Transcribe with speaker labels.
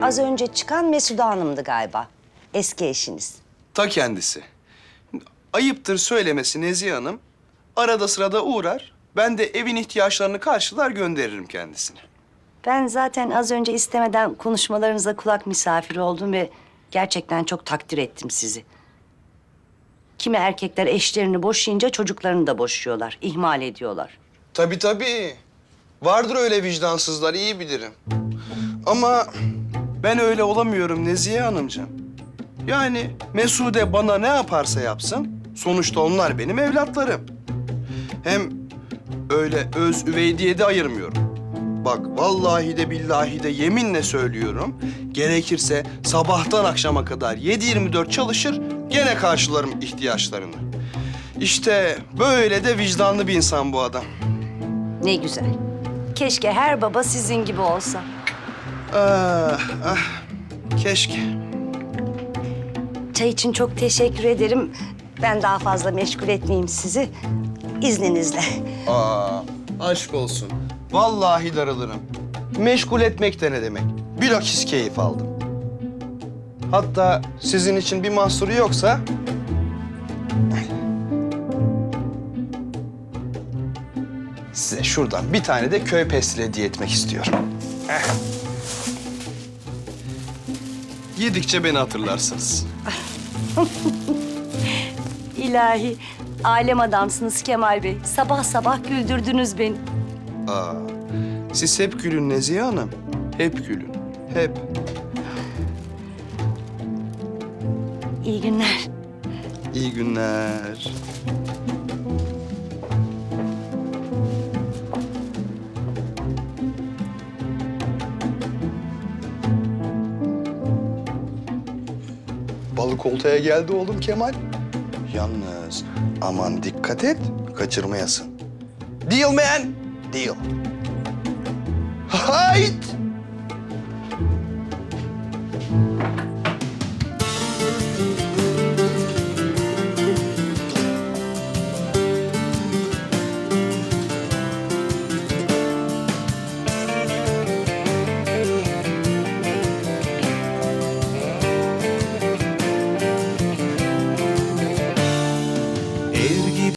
Speaker 1: Az önce çıkan Mesude Hanım'dı galiba. Eski eşiniz.
Speaker 2: Ta kendisi. Ayıptır söylemesi Nezihe Hanım. Arada sırada uğrar. Ben de evin ihtiyaçlarını karşılar gönderirim kendisine.
Speaker 1: Ben zaten az önce istemeden konuşmalarınıza kulak misafiri oldum ve gerçekten çok takdir ettim sizi. Kimi erkekler eşlerini boşayınca çocuklarını da boşuyorlar, ihmal ediyorlar.
Speaker 2: Tabii tabii. Vardır öyle vicdansızlar, iyi bilirim. Ama ben öyle olamıyorum Nezihe Hanımcığım. Yani Mesude bana ne yaparsa yapsın, sonuçta onlar benim evlatlarım. Hem öyle öz üvey diye de ayırmıyorum. Bak vallahi de billahi de yeminle söylüyorum. Gerekirse sabahtan akşama kadar 7-24 çalışır, gene karşılarım ihtiyaçlarını. İşte böyle de vicdanlı bir insan bu adam.
Speaker 1: Ne güzel. Keşke her baba sizin gibi olsa.
Speaker 2: Ah, ah. Keşke.
Speaker 1: Çay için çok teşekkür ederim. Ben daha fazla meşgul etmeyeyim sizi. İzninizle.
Speaker 2: Aa, aşk olsun. Vallahi darılırım. Meşgul etmek de ne demek? Bilakis keyif aldım. Hatta sizin için bir mahsuru yoksa... Size şuradan bir tane de köy pestili hediye etmek istiyorum. Eh. Yedikçe beni hatırlarsınız.
Speaker 1: İlahi, alem adamsınız Kemal Bey. Sabah sabah güldürdünüz beni.
Speaker 2: Aa, siz hep gülün Nezihe Hanım. Hep gülün. Hep.
Speaker 1: İyi günler.
Speaker 2: İyi günler. Balık oltaya geldi oğlum Kemal. Yalnız aman dikkat et, kaçırmayasın. Deal man, deal. Hayt!